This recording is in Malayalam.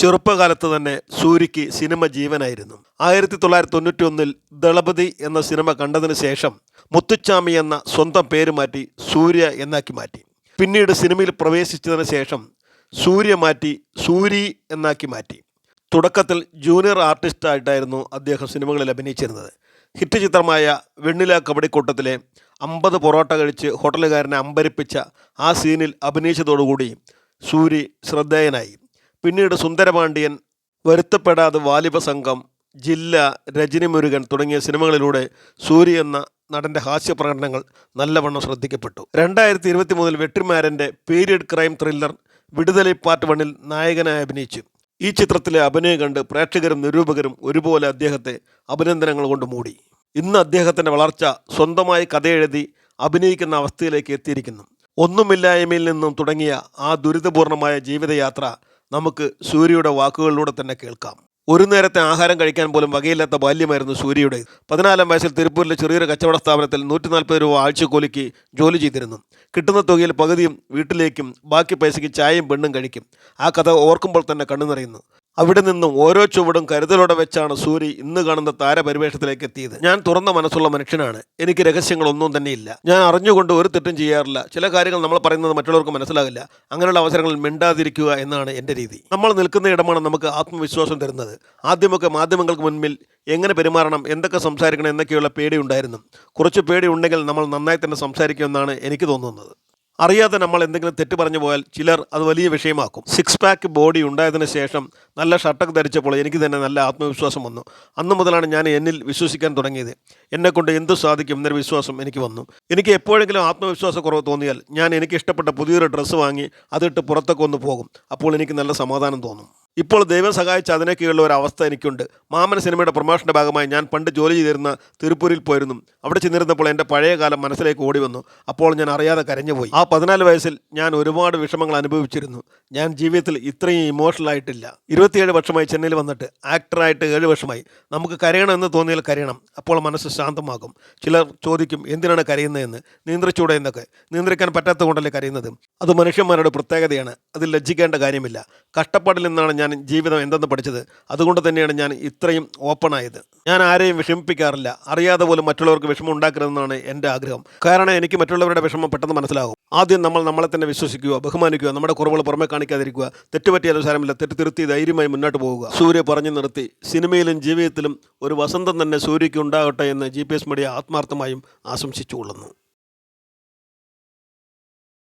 ചെറുപ്പകാലത്ത് തന്നെ സൂര്യയ്ക്ക് സിനിമ ജീവനായിരുന്നു. ആയിരത്തി തൊള്ളായിരത്തി തൊണ്ണൂറ്റി ഒന്നിൽ ദളപതി എന്ന സിനിമ കണ്ടതിന് ശേഷം മുത്തുച്ചാമി എന്ന സ്വന്തം പേര് മാറ്റി സൂര്യ എന്നാക്കി മാറ്റി. പിന്നീട് സിനിമയിൽ പ്രവേശിച്ചതിന് ശേഷം സൂര്യ മാറ്റി സൂരി എന്നാക്കി മാറ്റി. തുടക്കത്തിൽ ജൂനിയർ ആർട്ടിസ്റ്റായിട്ടായിരുന്നു അദ്ദേഹം സിനിമകളിൽ അഭിനയിച്ചിരുന്നത്. ഹിറ്റ് ചിത്രമായ വെണ്ണില കബഡിക്കൂട്ടത്തിലെ അമ്പത് പൊറോട്ട കഴിച്ച് ഹോട്ടലുകാരനെ അമ്പരിപ്പിച്ച ആ സീനിൽ അഭിനയിച്ചതോടുകൂടി സൂരി ശ്രദ്ധേയനായി. പിന്നീട് സുന്ദരപാണ്ഡ്യൻ വരുത്തപ്പെടാതെ വാലിബ സംഘം ജില്ല രജനി മുരുകൻ തുടങ്ങിയ സിനിമകളിലൂടെ സൂര്യ എന്ന നടന്റെ ഹാസ്യപ്രകടനങ്ങൾ നല്ലവണ്ണം ശ്രദ്ധിക്കപ്പെട്ടു. രണ്ടായിരത്തി ഇരുപത്തി മൂന്നിൽ വെട്ടിമാരന്റെ period crime thriller Viduthalai part വണ്ണിൽ നായകനായി അഭിനയിച്ചു. ഈ ചിത്രത്തിലെ അഭിനയം കണ്ട് പ്രേക്ഷകരും നിരൂപകരും ഒരുപോലെ അദ്ദേഹത്തെ അഭിനന്ദനങ്ങൾ കൊണ്ട് മൂടി. ഇന്ന് അദ്ദേഹത്തിന്റെ വളർച്ച സ്വന്തമായി കഥയെഴുതി അഭിനയിക്കുന്ന അവസ്ഥയിലേക്ക് എത്തിയിരിക്കുന്നു. ഒന്നുമില്ലായ്മയിൽ നിന്നും തുടങ്ങിയ ആ ദുരിതപൂർണമായ ജീവിതയാത്ര നമുക്ക് സൂര്യയുടെ വാക്കുകളിലൂടെ തന്നെ കേൾക്കാം. ഒരു നേരത്തെ ആഹാരം കഴിക്കാൻ പോലും വകയില്ലാത്ത ബാല്യമായിരുന്നു സൂര്യയുടെ. പതിനാലാം വയസ്സിൽ തിരുപ്പൂരിലെ ചെറിയൊരു കച്ചവട സ്ഥാപനത്തിൽ നൂറ്റി നാൽപ്പത് രൂപ ആഴ്ചക്കൂലിക്ക് ജോലി ചെയ്തിരുന്നു. കിട്ടുന്ന തുകയിൽ പകുതിയും വീട്ടിലേക്കും ബാക്കി പൈസയ്ക്ക് ചായയും പെണ്ണും കഴിക്കും. ആ കഥ ഓർക്കുമ്പോൾ തന്നെ കണ്ണു നിറയുന്നു അവിടെ നിന്നും ഓരോ ചുവടും കരുതലോടെ വെച്ചാണ് സൂരി ഇന്ന് കാണുന്ന താരപരിവേഷത്തിലേക്ക് എത്തിയത്. ഞാൻ തുറന്ന മനസ്സുള്ള മനുഷ്യനാണ്. എനിക്ക് രഹസ്യങ്ങളൊന്നും ഇല്ല. ഞാൻ അറിഞ്ഞുകൊണ്ട് ഒരു തെറ്റും ചെയ്യാറില്ല. ചില കാര്യങ്ങൾ നമ്മൾ പറയുന്നത് മറ്റുള്ളവർക്ക് മനസ്സിലാകില്ല. അങ്ങനെയുള്ള അവസരങ്ങളിൽ മിണ്ടാതിരിക്കുക എന്നാണ് എന്റെ രീതി. നമ്മൾ നിൽക്കുന്ന ഇടമാണ് നമുക്ക് ആത്മവിശ്വാസം തരുന്നത്. ആദ്യമൊക്കെ മാധ്യമങ്ങൾക്ക് മുൻപിൽ എങ്ങനെ പെരുമാറണം എന്തൊക്കെ സംസാരിക്കണം എന്നൊക്കെയുള്ള പേടി ഉണ്ടായിരുന്നു. കുറച്ച് പേടി ഉണ്ടെങ്കിൽ നമ്മൾ നന്നായി തന്നെ സംസാരിക്കുമെന്നാണ് എനിക്ക് തോന്നുന്നത്. അറിയാതെ നമ്മൾ എന്തെങ്കിലും തെറ്റ് പറഞ്ഞു പോയാൽ ചിലർ അത് വലിയ വിഷയമാക്കും. സിക്സ് പാക്ക് ബോഡി ഉണ്ടായതിന് ശേഷം നല്ല ഷർട്ടൊക്കെ ധരിച്ചപ്പോൾ എനിക്ക് തന്നെ നല്ല ആത്മവിശ്വാസം വന്നു. അന്ന് മുതലാണ് ഞാൻ എന്നിൽ വിശ്വസിക്കാൻ തുടങ്ങിയത്. എന്നെക്കൊണ്ട് എന്ത് സാധിക്കും എന്നൊരു വിശ്വാസം എനിക്ക് വന്നു. എനിക്ക് എപ്പോഴെങ്കിലും ആത്മവിശ്വാസക്കുറവ് തോന്നിയാൽ ഞാൻ എനിക്ക് ഇഷ്ടപ്പെട്ട പുതിയൊരു ഡ്രസ്സ് വാങ്ങി അതിട്ട് പുറത്തൊക്കെ ഒന്ന് പോകും. അപ്പോൾ എനിക്ക് നല്ല സമാധാനം തോന്നും. ഇപ്പോൾ ദൈവം സഹായിച്ച അതിനൊക്കെയുള്ള ഒരു അവസ്ഥ എനിക്കുണ്ട്. മാമന സിനിമയുടെ പ്രൊമോഷന്റെ ഭാഗമായി ഞാൻ പണ്ട് ജോലി ചെയ്തിരുന്ന തിരുപ്പൂരിൽ പോയിരുന്നു. അവിടെ ചെന്നിരുന്നപ്പോൾ എന്റെ പഴയ കാലം മനസ്സിലേക്ക് ഓടി വന്നു. അപ്പോൾ ഞാൻ അറിയാതെ കരഞ്ഞുപോയി. ആ പതിനാല് വയസ്സിൽ ഞാൻ ഒരുപാട് വിഷമങ്ങൾ അനുഭവിച്ചിരുന്നു. ഞാൻ ജീവിതത്തിൽ ഇത്രയും ഇമോഷണൽ ആയിട്ടില്ല. ഇരുപത്തിയേഴ് വർഷമായി ചെന്നൈയിൽ വന്നിട്ട് ആക്ടറായിട്ട് ഏഴ് വർഷമായി. നമുക്ക് കരയണം എന്ന് തോന്നിയാൽ കരയണം. അപ്പോൾ മനസ്സ് ശാന്തമാകും. ചിലർ ചോദിക്കും എന്തിനാണ് കരയുന്നതെന്ന്? നിയന്ത്രിച്ചൂടെ എന്നൊക്കെ. നിയന്ത്രിക്കാൻ പറ്റാത്തത് കൊണ്ടല്ലേ കരയുന്നത്? അത് മനുഷ്യന്മാരുടെ പ്രത്യേകതയാണ്. അതിൽ ലജ്ജിക്കേണ്ട കാര്യമില്ല. കഷ്ടപ്പാടിൽ നിന്നാണ് ഞാൻ ജീവിതം എന്തെന്ന് പഠിച്ചത്? അതുകൊണ്ട് തന്നെയാണ് ഞാൻ ഇത്രയും ഓപ്പണായത് ഞാൻ ആരെയും വിഷമിപ്പിക്കാറില്ല. അറിയാതെ പോലും മറ്റുള്ളവർക്ക് വിഷമം ഉണ്ടാക്കരുതെന്നാണ് എന്റെ ആഗ്രഹം. കാരണം എനിക്ക് മറ്റുള്ളവരുടെ വിഷമം പെട്ടെന്ന് മനസ്സിലാകും. ആദ്യം നമ്മൾ നമ്മളെ തന്നെ വിശ്വസിക്കുക ബഹുമാനിക്കുക നമ്മുടെ കുറവുകൾ പുറമെ കാണിക്കാതിരിക്കുക തെറ്റുപറ്റിയാലും സാരമില്ല തെറ്റ് തിരുത്തി ധൈര്യമായി മുന്നോട്ട് പോവുക സൂര്യ പറഞ്ഞു നിർത്തി സിനിമയിലും ജീവിതത്തിലും ഒരു വസന്തം തന്നെ സൂര്യയ്ക്ക് ഉണ്ടാകട്ടെ എന്ന് ജി മീഡിയ ആത്മാർത്ഥമായും ആശംസിച്ചുകൊള്ളുന്നു.